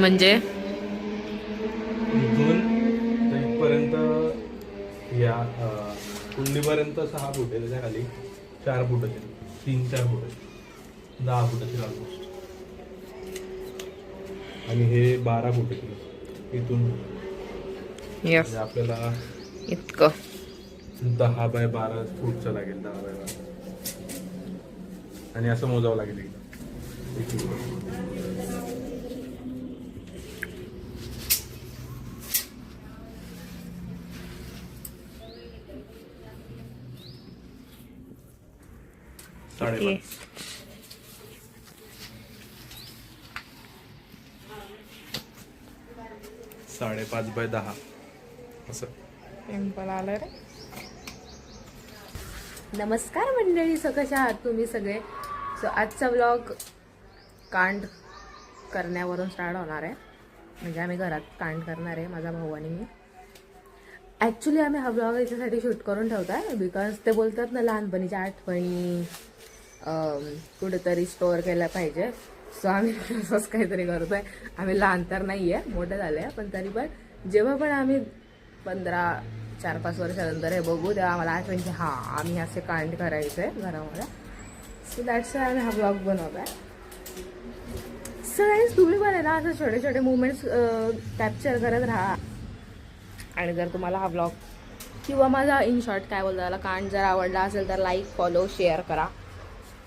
म्हणजे? इथून तर इथपर्यंत या अं, कुंडीपर्यंत सहा फूट आहे त्याच्याखाली चार फूट असेल. तीन चार फूट आहे दहा फूट असेल ऑलमोस्ट आणि हे बारा फूट असेल. इथून. म्हणजे आपल्याला इतकं. दहा बाय बारा फूटचं लागेल दहा बाय बारा. आणि असं मोजावं लागेल एकदा एक मिनिट. साडेपाच. साडेपाच बाय दहा. असं. पिंपल आलं रे. नमस्कार मंडळी स कशा आहात तुम्ही सगळे? सो आजचा व्लॉग कांड करण्यावरून स्टार्ट होणार आहे. म्हणजे आम्ही घरात कांड करणार आहे माझा भाऊ आणि मी. ॲक्च्युली आम्ही हा व्लॉग याच्यासाठी शूट करून ठेवतो आहे बिकॉज ते बोलतात ना लहानपणीच्या आठवणी. कुठेतरी स्टोअर केला पाहिजे. सो आम्ही असंच काहीतरी करतोय. आम्ही लहान तर नाही आहे मोठे झाले आहे पण तरी पण जेव्हा पण आम्ही पंधरा चार पाच वर्षानंतर हे बघू तेव्हा आम्हाला आठवण की हां आम्ही असे कांड करायचे घरामध्ये. सो दॅट्स आम्ही हा ब्लॉग बनवत आहे सो तुम्ही पण आहे ना असं छोटे छोटे मुवमेंट्स कॅप्चर करत राहा. आणि जर तुम्हाला हा ब्लॉग किंवा माझा इन शॉर्ट काय बोलतो त्याला कांड जर आवडला असेल तर लाईक फॉलो शेअर करा.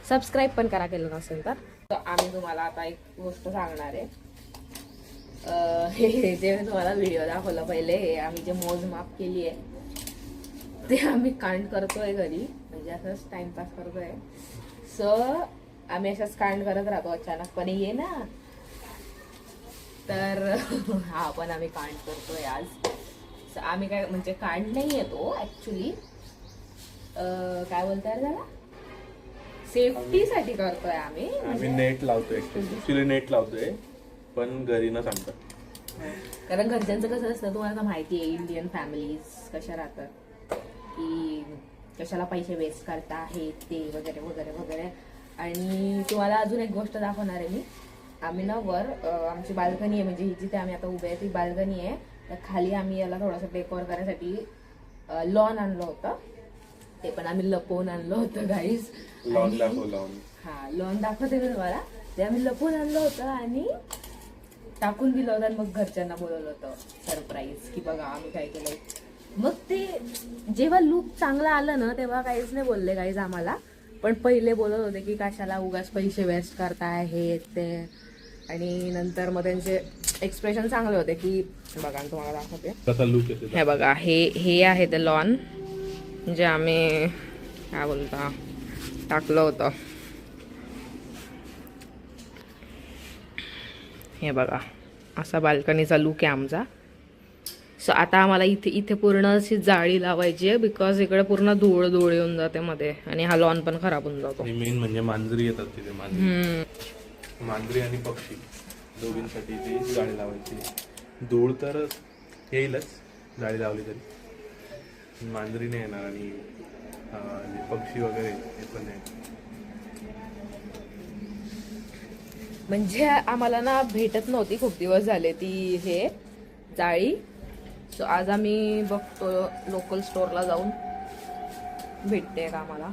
सबस्क्राईब पण करा केलं नसेल तर. आम्ही तुम्हाला आता एक गोष्ट सांगणार आहे. हे जे मी तुम्हाला व्हिडिओ दाखवला पहिले हे आम्ही जे मोजमाप केली आहे ते आम्ही कांड करतोय घरी. म्हणजे असंच टाइमपास करतोय. सो आम्ही अशाच कांड करत राहतो. अचानकपणे ये ना. तर हा पण आम्ही कांड करतोय आज. आम्ही काय म्हणजे कांड नाही येतो ऍक्च्युली काय बोलताय त्याला? सेफ्टीसाठी करतोय आम्ही. आम्ही नेट लावतोय ऍक्च्युली नेट लावतोय पण घरी न सांगता. कारण घरच्यांचं कसं असतं तुम्हाला तर माहिती आहे इंडियन फॅमिलीज कशा राहतात. की कशाला पैसे वेस्ट करता हे ते वगैरे वगैरे वगैरे. आणि तुम्हाला अजून एक गोष्ट दाखवणार आहे मी. आम्ही ना वर आमची बाल्कनी आहे म्हणजे ही जिथे आम्ही आता उभे आहे ती बाल्कनी आहे. तर खाली आम्ही याला थोडंसं डेकोर करण्यासाठी लॉन आणलं होतं. ते पण आम्ही लपवून आणलं होतं गाईज लॉन दाखव लॉन. हा लॉन दाखवते मी तुम्हाला. ते आम्ही लपून आणलं होतं आणि टाकून दिलं होतं आणि मग घरच्यांना बोलवलं होतं सरप्राईज की बघा आम्ही काय केलंय. मग ते जेव्हा लुक चांगला आलं ना तेव्हा काहीच नाही बोलले काहीच आम्हाला. पण पहिले बोलत होते की कशाला उगाच पैसे वेस्ट करताय हे ते. आणि नंतर मग त्यांचे एक्सप्रेशन चांगले होते की बघा तुम्हाला दाखवते. हे बघा हे हे आहे ते लॉन. जे आम्ही काय बोलता टाकलं होतं. हे बघा असा बाल्कनीचा लुक आहे आमचा. सो आता आम्हाला इथे इथे पूर्ण अशी जाळी लावायची आहे बिकॉज इकडे पूर्ण धूळ धूळ येऊन जाते मध्ये आणि हा लॉन पण खराब होऊन जातो. मेन म्हणजे मांजरी येतात तिथे मांजरी. आणि पक्षी दोघींसाठी ती जाळी लावायची धूळ तर येईलच जाळी लावली तरी. मांजरी नाही येणार आणि जे पक्षी वगैरे हे पण नाही म्हणजे आम्हाला ना भेटत नव्हती खूप दिवस झाले ती हे जाळी. सो आज आम्ही बघतो लोकल स्टोअरला जाऊन भेटते का आम्हाला.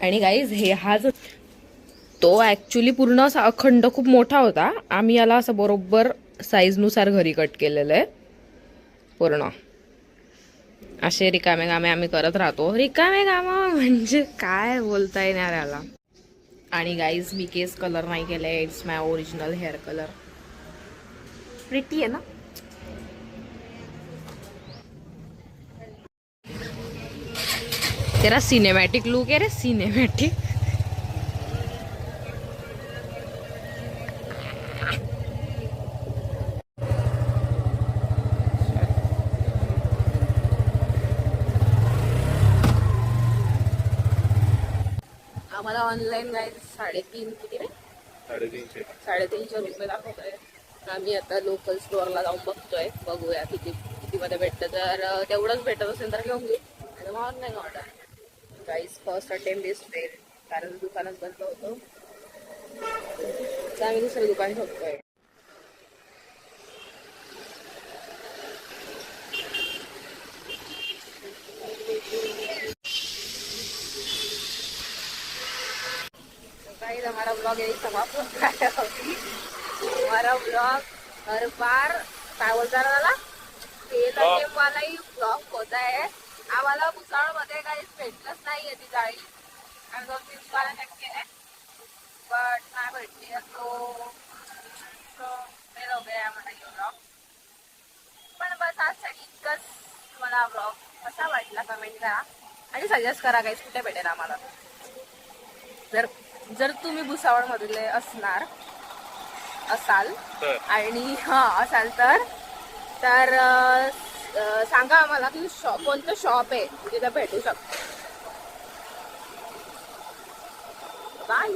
आणि गाईज हे हा जो तो ॲक्च्युली पूर्ण असा अखंड खूप मोठा होता. आम्ही याला असं बरोबर साईजनुसार घरी कट केलेलं आहे. पूर्ण. असे रिकामे कामे आम्ही करत राहतो. रिकामे कामं म्हणजे काय बोलता येणार याला? आणि गाईज मी केस कलर नाही केलाय. It's my original hair colour pretty आहे ना? तेरा सिनेमॅटिक लुक आहे रे सिनेमॅटिक आम्हाला ऑनलाईन गाईज साडेतीन किती रे? साडेतीनशे. साडेतीनशे रुपये दाखवतोय. आम्ही आता लोकल स्टोअरला जाऊन बघतोय. बघूया किती कितीमध्ये भेटतं. अं, तेवढंच भेटत असेल तर घेऊन घेऊ आणि मग online order guys first attempt is fail कारण दुकानच बंद होतं. तर आम्ही दुसरं दुकान शोधतोय. हमारा ब्लॉग यही समाप्त होता है हमारा ब्लॉग हर बार मला तेल आणि वालाही ब्लॉग होत आहे आम्हाला भुसावळमध्ये काही भेटलंच नाहीये ती जाळी दोन तीन केले बट नाही भेटली तो तो फेल हो गया ब्लॉग पण बस आजसाठी इतकंच तुम्हाला ब्लॉग कसा वाटला कमेंट करा आणि सजेस्ट करा काहीच कुठे भेटेल आम्हाला जर जर तुम्ही भुसावळ मधले असणार असाल आणि हा असाल तर तर अं, सांगा आम्हाला की शॉप कोणतं शॉप आहे? तिथे भेटू शकतो. बाय.